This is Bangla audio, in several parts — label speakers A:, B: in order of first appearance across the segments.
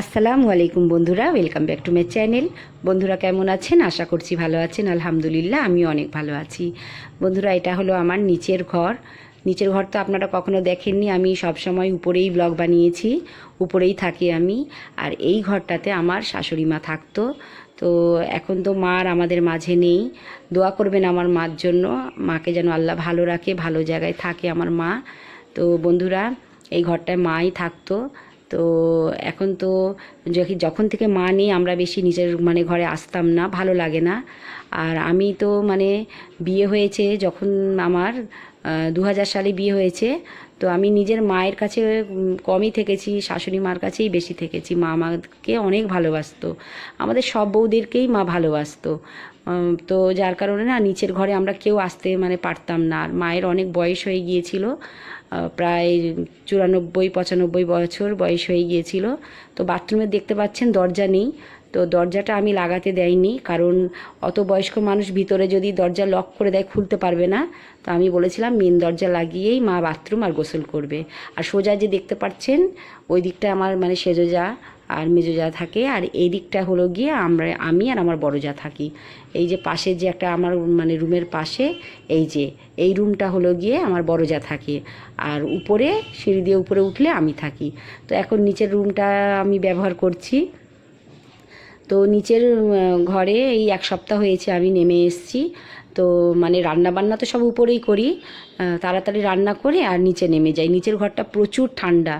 A: আসসালামু আলাইকুম বন্ধুরা welcome back to my channel বন্ধুরা কেমন আছেন? আশা করছি ভালো আছেন। আলহামদুলিল্লাহ আমি অনেক ভালো আছি। বন্ধুরা, এটা হলো আমার নিচের ঘর। নিচের ঘর তো আপনারা কখনো দেখেননি, আমি সবসময় উপরেই ব্লগ বানিয়েছি, উপরেই থাকি আমি। আর এই ঘরটাতে আমার শাশুড়ি মা থাকতো। তো এখন তো মার আমাদের মাঝে নেই। দোয়া করবেন আমার মার জন্য। মাকে যেন আল্লাহ ভালো রাখে, ভালো জায়গায় থাকে আমার মা। তো বন্ধুরা, এই ঘরটায় মাই থাকতো। তো এখন তো যখন- থেকে মা নেই, আমরা বেশি নিজের মানে ঘরে আসতাম না, ভালো লাগে না। আর আমি তো মানে বিয়ে হয়েছে যখন আমার দু হাজার সালে বিয়ে হয়েছে তো আমি নিজের মায়ের কাছে কমই থেকেছি, শাশুড়ি মার কাছেই বেশি থেকেছি। মা আমাকে অনেক ভালোবাসতো। আমাদের সব বউদেরকেই মা ভালোবাসতো। তো যার কারণে না নিচের ঘরে আমরা কেউ আসতে মানে পারতাম না। আর মায়ের অনেক বয়স হয়ে গিয়েছিল প্রায় চুরানব্বই, পঁচানব্বই বছর বয়স হয়ে গিয়েছিল। তো বাথরুমে দেখতে পাচ্ছেন দরজা নেই। তো দরজাটা আমি লাগাতে দেয়নি, কারণ অত বয়স্ক মানুষ ভিতরে যদি দরজা লক করে দেয় খুলতে পারবে না। তো আমি বলেছিলাম মেন দরজা লাগিয়েই মা বাথরুম আর গোসল করবে। আর সোজা যে দেখতে পাচ্ছেন, ওই দিকটা আমার মানে সেজোজা আর মেজোজা থাকে, আর এই দিকটা হলো গিয়ে আমরা, আমি আর আমার বড় যা থাকি। এই যে পাশে যে একটা আমার মানে রুমের পাশে, এই যে, এই রুমটা হলো গিয়ে আমার বড় যা থাকে। আর উপরে, সিঁড়ি দিয়ে উপরে উঠলে আমি থাকি। তো এখন নিচের রুমটা আমি ব্যবহার করছি। তো নিচের ঘরে এই এক সপ্তাহ হয়েছে আমি নেমে এসেছি। তো মানে রান্না বান্না তো সব উপরেই করি। তাড়াতাড়ি রান্না করে আর নিচে নেমে যাই। নিচের ঘরটা প্রচুর ঠান্ডা।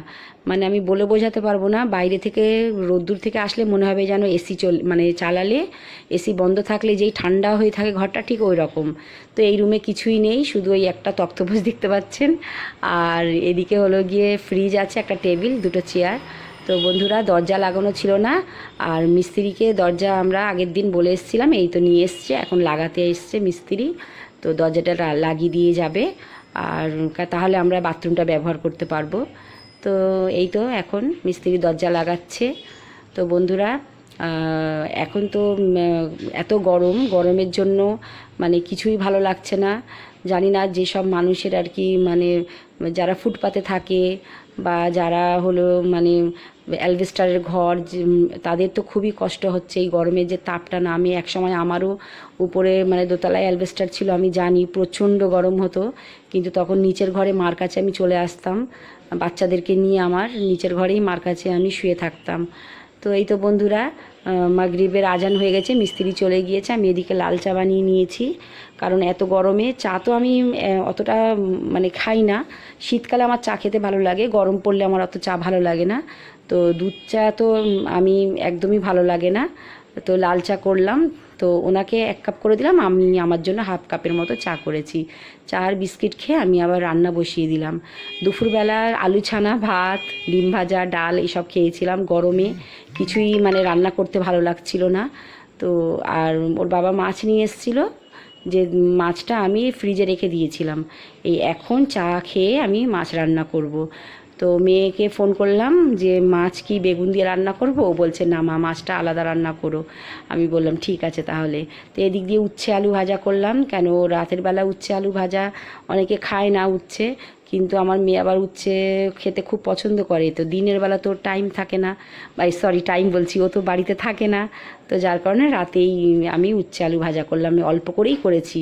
A: মানে আমি বলে বোঝাতে পারব না, বাইরে থেকে রোদ্দুর থেকে আসলে মনে হবে যেন এসি চল মানে চালালে, এসি বন্ধ থাকলে যেই ঠান্ডা হয়ে থাকে ঘরটা ঠিক ওই রকম। তো এই রুমে কিছুই নেই, শুধু ওই একটা তক্তপোষ দেখতে পাচ্ছেন। আর এদিকে হলো গিয়ে ফ্রিজ আছে, একটা টেবিল দুটো চেয়ার তো বন্ধুরা, দরজা লাগানো ছিল না, আর মিস্ত্রিকে দরজা আমরা আগের দিন বলে এসেছিলাম, এই তো নিয়ে এসছে, এখন লাগাতে এসছে মিস্ত্রি, তো দরজাটা লাগিয়ে দিয়ে যাবে, আর তাহলে আমরা বাথরুমটা ব্যবহার করতে পারব। তো এই তো এখন মিস্ত্রি দরজা লাগাচ্ছে। তো বন্ধুরা এখন তো এত গরম, গরমের জন্য মানে কিছুই ভালো লাগছে না। জানি না যেসব মানুষের আর কি মানে যারা ফুটপাতে থাকে বা যারা হলো মানে অ্যালভেস্টারের ঘর তাদের তো খুবই কষ্ট হচ্ছে এই গরমে যে তাপটা নামে। একসময় আমারও উপরে মানে দোতলায় অ্যালভেস্টার ছিল, আমি জানি প্রচণ্ড গরম হতো, কিন্তু তখন নিচের ঘরে মার কাছে আমি চলে আসতাম। বাচ্চাদেরকে নিয়ে আমার নিচের ঘরেই মার কাছে আমি শুয়ে থাকতাম। তো এই তো বন্ধুরা মাগরীবের আজান হয়ে গেছে, মিস্ত্রি চলে গিয়েছে, আমি এদিকে লাল চা বানিয়ে নিয়েছি। কারণ এত গরমে চা তো আমি অতটা মানে খাই না। শীতকালে আমার চা খেতে ভালো লাগে, গরম পড়লে আমার অত চা ভালো লাগে না। তো দুধ চা তো আমি একদমই ভালো লাগে না। তো লাল চা করলাম তো ওনাকে এক কাপ করে দিলাম, আমি আমার জন্য হাফ কাপের মতো চা করেছি। চা আর বিস্কিট খেয়ে আমি আবার রান্না বসিয়ে দিলাম। দুপুরবেলা আলু ছানা, ভাত, ডিম ভাজা, ডাল এসব খেয়েছিলাম গরমে। কিছুই মানে রান্না করতে ভালো লাগছিল না। তো আর ওর বাবা মাছ নিয়ে এসেছিল যে মাছটা আমি ফ্রিজে রেখে দিয়েছিলাম। এই এখন চা খেয়ে আমি মাছ রান্না করব। তো মেয়েকে ফোন করলাম যে, মাছ কি বেগুন দিয়ে রান্না করব? ও বলছে, না মা, মাছটা আলাদা রান্না করো। আমি বললাম, ঠিক আছে তাহলে। তো এদিক দিয়ে উচ্ছে আলু ভাজা করলাম। কেন রাতের বেলা উচ্ছে আলু ভাজা অনেকে খায় না উচ্ছে। কিন্তু আমার মেয়ে আবার উচ্ছে খেতে খুব পছন্দ করে। তো দিনের বেলা তো টাইম থাকে না। বা সরি টাইম বলছি, ও তো বাড়িতে থাকে না। তো যার কারণে রাতেই আমি উচ্ছে আলু ভাজা করলাম। আমি অল্প করেই করেছি।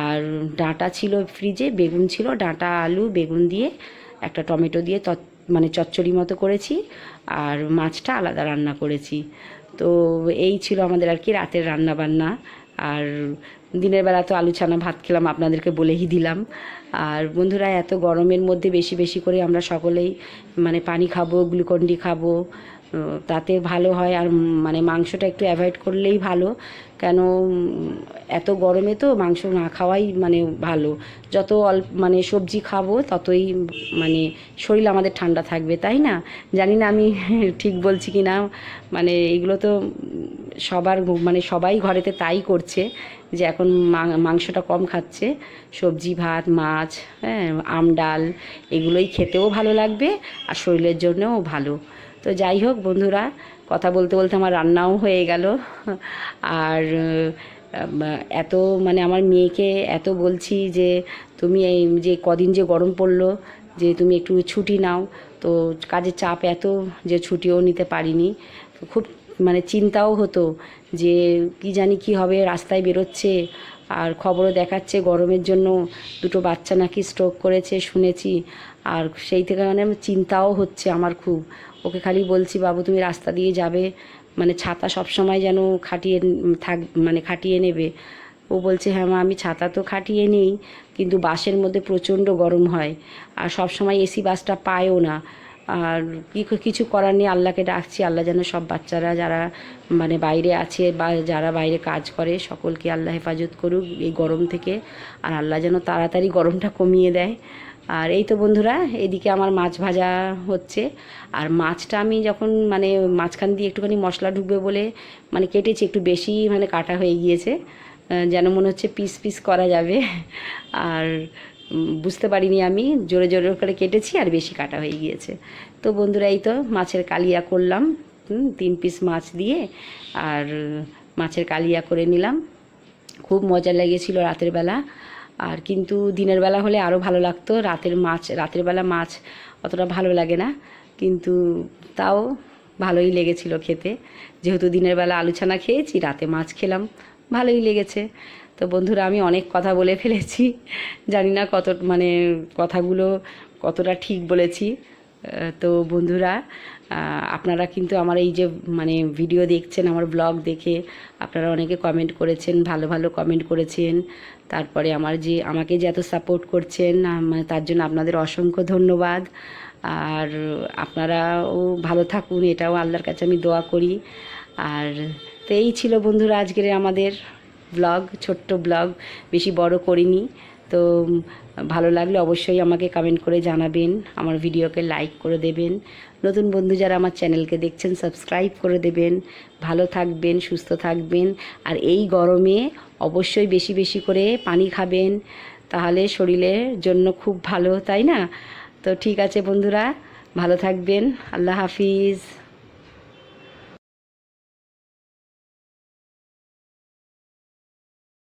A: আর ডাঁটা ছিল ফ্রিজে বেগুন ছিল, ডাঁটা, আলু, বেগুন দিয়ে একটা টমেটো দিয়ে তৎ মানে চচ্চড়ি মতো করেছি। আর মাছটা আলাদা রান্না করেছি। তো এই ছিল আমাদের আর কি রাতের রান্না বান্না আর দিনের বেলা তো আলু ছানা ভাত খেলাম, আপনাদেরকে বলেই দিলাম। আর বন্ধুরা, এত গরমের মধ্যে বেশি বেশি করে আমরা সকলেই মানে পানি খাব, গ্লুকন্ডি খাব। তাতে ভালো হয় আর মানে মাংসটা একটু অ্যাভয়েড করলেই ভালো। কেন এত গরমে তো মাংস না খাওয়াই মানে ভালো। যত অল্প মানে সবজি খাব ততই মানে শরীর আমাদের ঠান্ডা থাকবে, তাই না? জানি না আমি ঠিক বলছি কি না মানে এগুলো তো সবার মানে সবাই ঘরেতে তাই করছে যে এখন মাংসটা কম খাচ্ছে। সবজি, ভাত, মাছ হ্যাঁ আম, ডাল এগুলোই খেতেও ভালো লাগবে আর শরীরের জন্যও ভালো। তো যাই হোক বন্ধুরা, কথা বলতে বলতে আমার রান্নাও হয়ে গেল। আর এত মানে আমার মেয়েকে এত বলছি যে তুমি এই যে কদিন যে গরম পড়ল, যে তুমি একটু ছুটি নাও, তো কাজের চাপ এত যে ছুটিও নিতে পারিনি। খুব মানে চিন্তাও হতো যে কি জানি কি হবে, রাস্তায় বেরোচ্ছে আর খবরও দেখাচ্ছে গরমের জন্য। দুটো বাচ্চা নাকি স্ট্রোক করেছে শুনেছি। আর সেই থেকে মানে চিন্তাও হচ্ছে আমার খুব। ওকে খালি বলছি, বাবু, তুমি রাস্তা দিয়ে যাবে। মানে ছাতা সব সময় যেন খাটিয়ে থাক মানে খাটিয়ে নেবে। ও বলছে হ্যাঁ মা, আমি ছাতা তো খাটিয়ে নেই, কিন্তু বাসের মধ্যে প্রচণ্ড গরম হয়। আর সব সময় এসি বাসটা পায়ও না। আর কিছু করার নেই, আল্লাহকে ডাকছি, আল্লাহ যেন সব বাচ্চারা যারা মানে বাইরে আছে বা যারা বাইরে কাজ করে সকলকে আল্লাহ হেফাজত করুক এই গরম থেকে। আর আল্লাহ যেন তাড়াতাড়ি গরমটা কমিয়ে দেয়। আর এই তো বন্ধুরা, এদিকে আমার মাছ ভাজা হচ্ছে। আর মাছটা আমি যখন মানে মাঝখান দিয়ে একটুখানি মশলা ঢুকবে বলে মানে কেটেছি, একটু বেশি মানে কাটা হয়ে গিয়েছে। যেন মনে হচ্ছে পিস পিস করা যাবে। আর বুঝতে পারিনি আমি। জোরে জোরে করে কেটেছি আর বেশি কাটা হয়ে গিয়েছে। তো বন্ধুরা, এই তো মাছের কালিয়া করলাম। তিন পিস মাছ দিয়ে আর মাছের কালিয়া করে নিলাম। খুব মজা লেগেছিল রাতের বেলা। আর কিন্তু দিনের বেলা হলে আরও ভালো লাগতো। রাতের মাছ, রাতের বেলা মাছ অতটা ভালো লাগে না। কিন্তু তাও ভালোই লেগেছিল খেতে। যেহেতু দিনের বেলা আলু ছানা খেয়েছি, রাতে মাছ খেলাম। ভালোই লেগেছে। তো বন্ধুরা, আমি অনেক কথা বলে ফেলেছি। জানি না কত মানে কথাগুলো কতটা ঠিক বলেছি। তো বন্ধুরা আপনারা কিন্তু আমার এই যে মানে ভিডিও দেখছেন, আমার ব্লগ দেখে আপনারা অনেকে কমেন্ট করেছেন, ভালো ভালো কমেন্ট করেছেন। তারপরে আমার যে, আমাকে যে এত সাপোর্ট করছেন মানে তার জন্য আপনাদের অসংখ্য ধন্যবাদ। আর আপনারাও ভালো থাকুন, এটাও আল্লাহর কাছে আমি দোয়া করি। আর তো এই ছিল বন্ধুরা আজকের আমাদের ব্লগ, ছোট্ট ব্লগ বেশি বড় করিনি। তো ভালো লাগলে অবশ্যই আমাকে কমেন্ট করে জানাবেন, আমার ভিডিওকে লাইক করে দেবেন। নতুন বন্ধু যারা আমার চ্যানেলকে দেখছেন সাবস্ক্রাইব করে দেবেন। ভালো থাকবেন, সুস্থ থাকবেন। আর এই গরমে অবশ্যই বেশি বেশি করে পানি খাবেন, তাহলে শরীরের জন্য খুব ভালো, তাই না? তো ঠিক আছে বন্ধুরা, ভালো থাকবেন, আল্লাহ হাফিজ।